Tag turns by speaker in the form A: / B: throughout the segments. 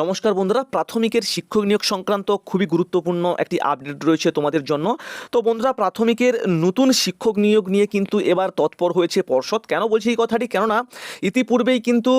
A: নমস্কার বন্ধুরা, প্রাথমিকের শিক্ষক নিয়োগ সংক্রান্ত খুবই গুরুত্বপূর্ণ একটি আপডেট রয়েছে তোমাদের জন্য। তো বন্ধুরা, প্রাথমিকের নতুন শিক্ষক নিয়োগ নিয়ে কিন্তু এবার তৎপর হয়েছে পর্ষদ। কেন বলছি এই কথাটি? কেননা ইতিপূর্বেই কিন্তু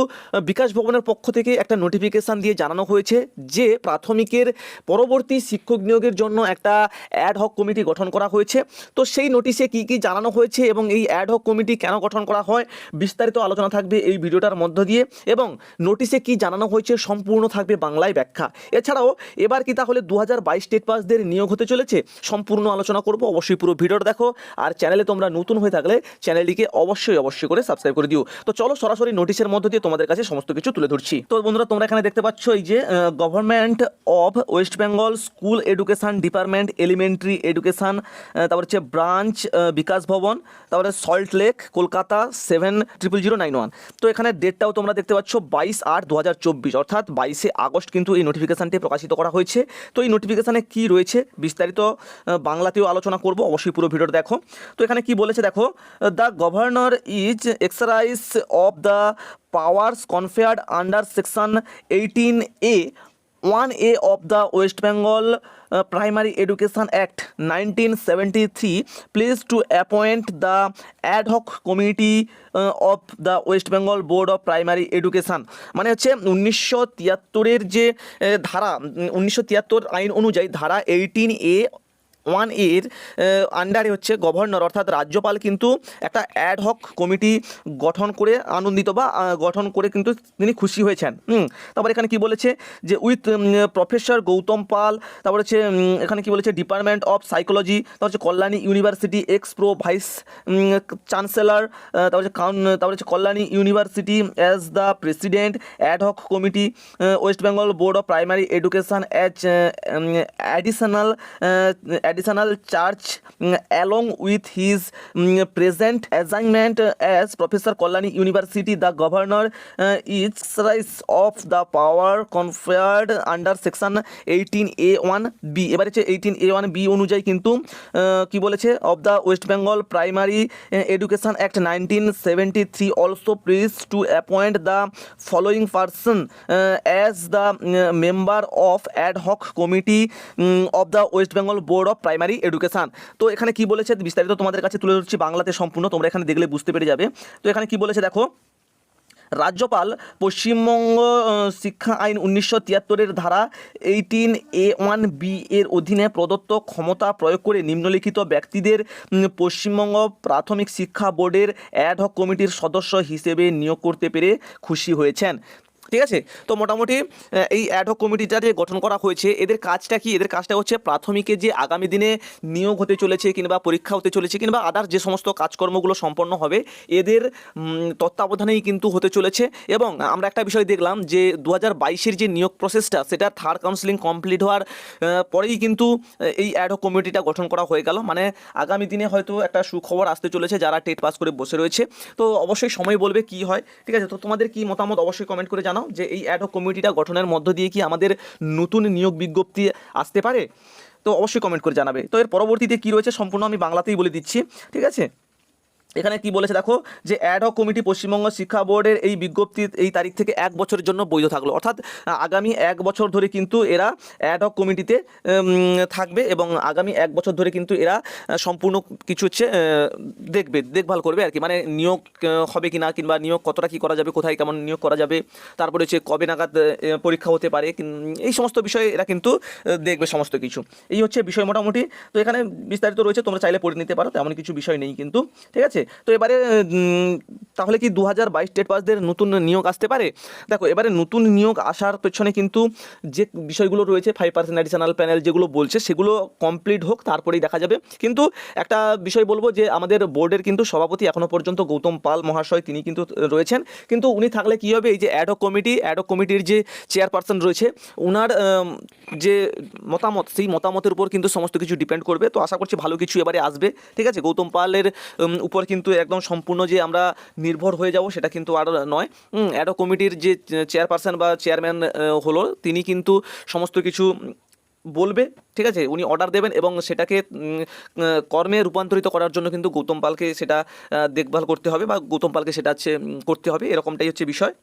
A: বিকাশ ভবনের পক্ষ থেকে একটা নোটিফিকেশান দিয়ে জানানো হয়েছে যে, প্রাথমিকের পরবর্তী শিক্ষক নিয়োগের জন্য একটা অ্যাড হক কমিটি গঠন করা হয়েছে। তো সেই নোটিশে কি কি জানানো হয়েছে এবং এই অ্যাড হক কমিটি কেন গঠন করা হয়, বিস্তারিত আলোচনা থাকবে এই ভিডিওটার মধ্য দিয়ে। এবং নোটিশে কি জানানো হয়েছে সম্পূর্ণ থাকবে বাংলায় ব্যাখ্যা। এছাড়াও, এবার কি তাহলে দু হাজার বাইশ স্টেট পাসদের নিয়োগ হতে চলেছে? সম্পূর্ণ আলোচনা করব, অবশ্যই পুরো ভিডিওটা দেখো। আর চ্যানেলে তোমরা নতুন হয়ে থাকলে চ্যানেলটিকে অবশ্যই অবশ্যই করে সাবস্ক্রাইব করে দিও। তো চলো সরাসরি নোটিশের মধ্য দিয়ে তোমাদের কাছে সমস্ত কিছু তুলে ধরছি। তো বন্ধুরা, তোমরা এখানে দেখতে পাচ্ছ এই যে government of West Bengal school education department elementary education তারপর হচ্ছে ব্রাঞ্চ বিকাশ ভবন, তারপরে Salt Lake Kolkata seven triple zero nine one তো এখানে ডেটটাও তোমরা দেখতে পাচ্ছ বাইশ আট দু হাজার চব্বিশ, অর্থাৎ বাইশে আগস্ট কিন্তু এই নোটিফিকেশানটি প্রকাশিত করা হয়েছে। তো এই নোটিফিকেশানে কি রয়েছে বিস্তারিত বাংলাতেও আলোচনা করব, অবশ্যই পুরো ভিডিওটা দেখো। তো এখানে কি বলেছে দেখো the governor is exercise of the powers conferred under section eighteen A one A of the West Bengal primary education act nineteen seventy three please to appoint the ad hoc committee of the West Bengal board of primary education. মানে হচ্ছে উনিশশো তিয়াত্তরের যে ধারা উনিশশো তিয়াত্তর আইন অনুযায়ী ধারা এইটিন এ ওয়ানের আন্ডারে হচ্ছে গভর্নর অর্থাৎ রাজ্যপাল কিন্তু একটা অ্যাড হক কমিটি গঠন করে আনন্দিত বা গঠন করে কিন্তু তিনি খুশি হয়েছেন। হুম, তারপর এখানে কি বলেছে? যে উইথ প্রফেসর গৌতম পাল, তারপর হচ্ছে এখানে কি বলেছে? ডিপার্টমেন্ট অফ সাইকোলজি তারপর হচ্ছে Kalyani university ex pro vice chancellor তারপর হচ্ছে তারপর হচ্ছে Kalyani university as the president ad hoc committee West Bengal board of primary education as additional additional charge mm, along with his mm, present assignment as Professor Kolani University, the governor uh, is exercise of the power conferred under section 18A1B এবারে হচ্ছে 18A1B অনুযায়ী কিন্তু কি বলেছে of the West Bengal primary education act nineteen seventy three also please to appoint the following person as the member of ad hoc committee of the West Bengal board of primary education তো এখানে কি বলেছে বিস্তারিত তোমাদের কাছে তুলে ধরছি বাংলাতে সম্পূর্ণ, তোমরা এখানে দেখলে বুঝতে পেরে যাবে। তো এখানে কি বলেছে দেখো, রাজ্যপাল পশ্চিমবঙ্গ শিক্ষা আইন উনিশশো তিয়াত্তরের ধারা এইটিন এ ওয়ান বি এর অধীনে প্রদত্ত ক্ষমতা প্রয়োগ করে নিম্নলিখিত ব্যক্তিদের পশ্চিমবঙ্গ প্রাথমিক শিক্ষা বোর্ডের অ্যাড হক কমিটির সদস্য হিসেবে নিয়োগ করতে পেরে খুশি হয়েছেন। ঠিক আছে? তো মোটামুটি এই অ্যাডহক কমিটিটা যে গঠন করা হয়েছে, এদের কাজটা কি? এদের কাজটা হচ্ছে প্রাথমিকে যে আগামী দিনে নিয়োগ হতে চলেছে কিংবা পরীক্ষা হতে চলেছে কিংবা আদার যে সমস্ত কাজকর্মগুলো সম্পন্ন হবে, এদের তত্ত্বাবধানেই কিন্তু হতে চলেছে। এবং আমরা একটা বিষয় দেখলাম যে দু হাজার যে নিয়োগ প্রসেসটা সেটা থার্ড কাউন্সিলিং কমপ্লিট হওয়ার পরেই কিন্তু এই অ্যাডহক কমিটিটা গঠন করা হয়ে গেল। মানে আগামী দিনে হয়তো একটা সুখবর আসতে চলেছে যারা টেট পাস করে বসে রয়েছে। তো অবশ্যই সময় বলবে কি হয়, ঠিক আছে? তো তোমাদের কি মতামত অবশ্যই কমেন্ট করে জানাও যে এই অ্যাডহক কমিটিটা গঠনের মধ্য দিয়ে কি আমাদের নতুন নিয়োগ বিজ্ঞপ্তি আসতে পারে? তো অবশ্যই কমেন্ট করে জানাবে। তো এর পরবর্তীতে কী রয়েছে সম্পূর্ণ আমি বাংলাতেই বলে দিচ্ছি, ঠিক আছে? এখানে কি বলেছে দেখো? যে অ্যাড হক কমিটি পশ্চিমবঙ্গ শিক্ষা বোর্ডের এই বিজ্ঞপ্তি এই তারিখ থেকে এক বছরের জন্য বৈধ থাকল। অর্থাৎ আগামী এক বছর ধরে কিন্তু এরা অ্যাড হক কমিটিতে থাকবে এবং আগামী এক বছর ধরে কিন্তু এরা সম্পূর্ণ কিছু হচ্ছে দেখবে, দেখভাল করবে আর কি। মানে নিয়োগ হবে কি না কিংবা নিয়োগ কতটা কি করা যাবে, কোথায় কেমন নিয়োগ করা যাবে, তারপরে হচ্ছে কবে নাগাদ পরীক্ষা হতে পারে এই সমস্ত বিষয়ে এরা কিন্তু দেখবে সমস্ত কিছু। এই হচ্ছে বিষয় মোটামুটি। তো এখানে বিস্তারিত রয়েছে, তোমরা চাইলে পড়ে নিতে পারো, তেমন কিছু বিষয় নেই কিন্তু, ঠিক আছে? তো এবারে তাহলে কি দু হাজার বাইশ স্টেট পাসদের নতুন নিয়োগ আসতে পারে? দেখো, এবারে নতুন নিয়োগ আসার পেছনে কিন্তু যে বিষয়গুলো রয়েছে ফাইভ পার্সেন্ট অ্যাডিশনাল প্যানেল যেগুলো বলছে, সেগুলো কমপ্লিট হোক, তারপরেই দেখা যাবে। কিন্তু একটা বিষয় বলব যে, আমাদের বোর্ডের কিন্তু সভাপতি এখনও পর্যন্ত গৌতম পাল মহাশয়, তিনি কিন্তু রয়েছেন। কিন্তু উনি থাকলে কি হবে, এই যে অ্যাডক কমিটি অ্যাডক কমিটির যে চেয়ারপারসন রয়েছে ওনার যে মতামত, সেই মতামতের উপর কিন্তু সমস্ত কিছু ডিপেন্ড করবে। তো আশা করছি ভালো কিছু এবারে আসবে। ঠিক আছে? গৌতম পালের উপর কিন্তু একদম সম্পূর্ণ যে আমরা নির্ভর হয়ে যাব সেটা কিন্তু আর নয়। অ্যাডো কমিটির যে চেয়ারপারসন বা চেয়ারম্যান হলো, তিনি কিন্তু সমস্ত কিছু বলবে, ঠিক আছে? উনি অর্ডার দেবেন এবং সেটাকে কর্মে রূপান্তরিত করার জন্য কিন্তু গৌতম পালকে সেটা দেখভাল করতে হবে বা গৌতম পালকে সেটা হচ্ছে করতে হবে, এরকমটাই হচ্ছে বিষয়।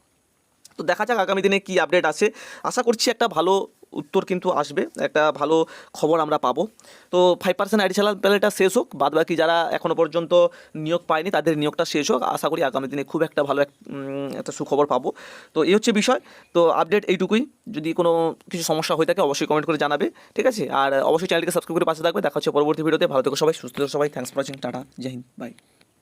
A: তো দেখা যাক আগামী দিনে কী আপডেট আছে আশা করছি একটা ভালো উত্তর কিন্তু আসবে। একটা ভালো খবর আমরা পাবো। তো ফাইভ পার্সেন্ট অ্যাডিশনাল প্যালেটা শেষ হোক, বাদ বাকি যারা এখনও পর্যন্ত নিয়োগ পায়নি, তাদের নিয়োগটা শেষ হোক। আশা করি আগামী দিনে খুব একটা ভালো এক- একটা সুখবর পাবো। তো এই হচ্ছে বিষয়। তো আপডেট এইটুকুই। যদি কোনো কিছু সমস্যা হয়ে থাকে, অবশ্যই কমেন্ট করে জানাবে। ঠিক আছে? আর অবশ্যই চ্যানেলকে সাবস্ক্রাইব করে পাশে থাকবে। দেখা হচ্ছে পরবর্তী ভিডিওতে ভালো থেকো সবাই, সুস্থ সবাই। Thanks for watching tata. Jai Hind. Bye